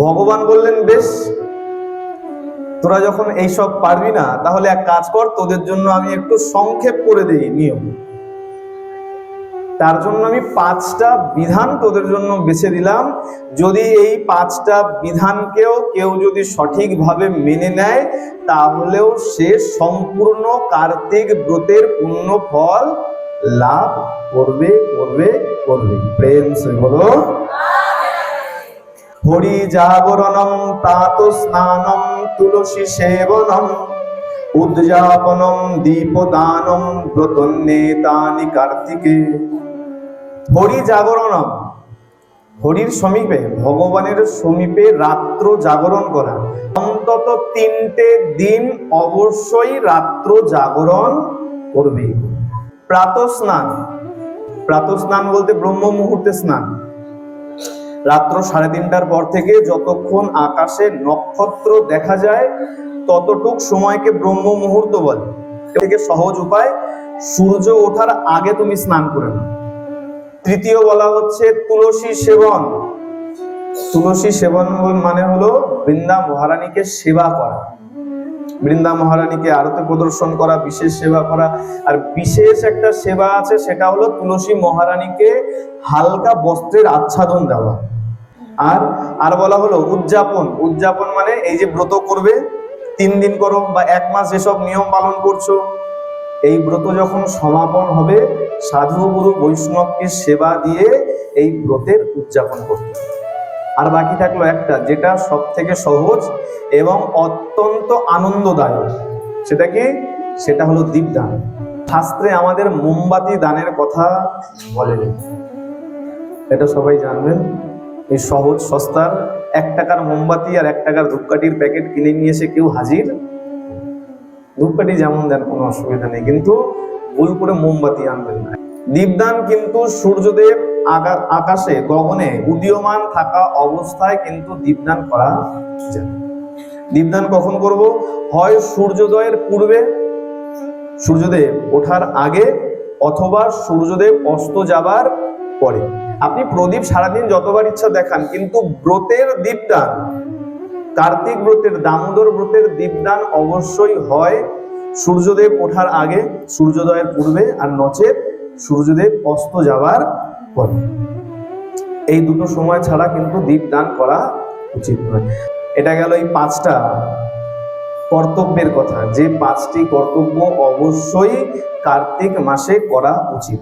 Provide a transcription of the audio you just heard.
ভগবান বললেন, বেশ, তোরা যখন এইসব পারবি না, তাহলে এক কাজ কর, তোদের জন্য আমি একটু সংক্ষেপ করে দিই নিয়ম। তার জন্য আমি পাঁচটা বিধান তোদের জন্য বেছে দিলাম। যদি এই পাঁচটা বিধানকেও কেউ যদি সঠিকভাবে মেনে নেয়, তাহলেও সে সম্পূর্ণ কার্তিক ব্রতের পূর্ণ ফল লাভ করবে করবে করবে। প্রেম সে বলো। হরি জাগরণম প্রাত স্নানম, তুলসী সেবনম, উদযাপনম, দীপদানম ব্রতন্নেতানি কার্তিকে। হরি জাগরণম, হরির সমীপে, ভগবানের সমীপে রাত্র জাগরণ করা। অন্তত তিনটে দিন অবশ্যই রাত্র জাগরণ করবে। প্রাত স্নান প্রাত স্নান বলতে ব্রহ্ম মুহূর্তে স্নান। রাত্র সাড়ে তিনটার পর থেকে যতক্ষণ আকাশে নক্ষত্র দেখা যায়, ততটুক সময়কে ব্রহ্ম মুহূর্ত বলে। থেকে সহজ উপায়, সূর্য ওঠার আগে তুমি স্নান করে নাও। তৃতীয় বলা হচ্ছে তুলসী সেবন। তুলসী সেবন মানে হলো বৃন্দা মহারানীকে সেবা করা। বৃন্দা মহারানীকে আরতে প্রদর্শন করা, বিশেষ সেবা করা। আর বিশেষ একটা সেবা আছে, সেটা হলো তুলসী মহারানীকে হালকা বস্ত্রের আচ্ছাদন দেওয়া। আর আর বলা হলো উদযাপন। উদযাপন মানে এই যে ব্রত করবে, তিন দিন করো বা এক মাস যেসব নিয়ম পালন করছ, এই ব্রত যখন সমাপন হবে, সাধু গুরু বৈষ্ণবকে সেবা দিয়ে এই ব্রতের উদযাপন করতে আর বাকি থাকল একটা, যেটা সব থেকে সহজ এবং অত্যন্ত আনন্দদায়ক, সেটা কি? সেটা হলো দীপদান। শাস্ত্রে আমাদের মোমবাতি দানের কথা বলেনি। এটা সবাই জানবেন। এই সহজ সস্তার এক টাকার মোমবাতি আর এক টাকার ধূপকাঠির প্যাকেট কিনে নিয়ে এসে কেউ হাজির? ধূপকাঠি যেমন দেন, কোনো অসুবিধা নেই। কিন্তু ভুল করে মোমবাতি আনবেন না। দীপদান কিন্তু সূর্যদেব আকাশে, গগনে উদীয়মান থাকা অবস্থায় কিন্তু দীপদান করা যায়। দীপদান কখন করব? হয় সূর্যোদয়ের পূর্বে, সূর্যদেব ওঠার আগে অথবা সূর্যদেব অস্ত যাবার পরে। আপনি প্রদীপ সারাদিন যতবার ইচ্ছা দেখান, কিন্তু ব্রতের দীপদান, কার্তিক ব্রতের, দামোদর ব্রতের দীপদান অবশ্যই হয় সূর্যদেব ওঠার আগে, সূর্যোদয়ের পূর্বে আর নচেত সূর্যদেব অস্ত যাবার পরে। এই দুটো সময় ছাড়া কিন্তু দীপদান করা উচিত নয়। এটা গেল এই পাঁচটা কর্তব্যের কথা। যে পাঁচটি কর্তব্য অবশ্যই কার্তিক মাসে করা উচিত।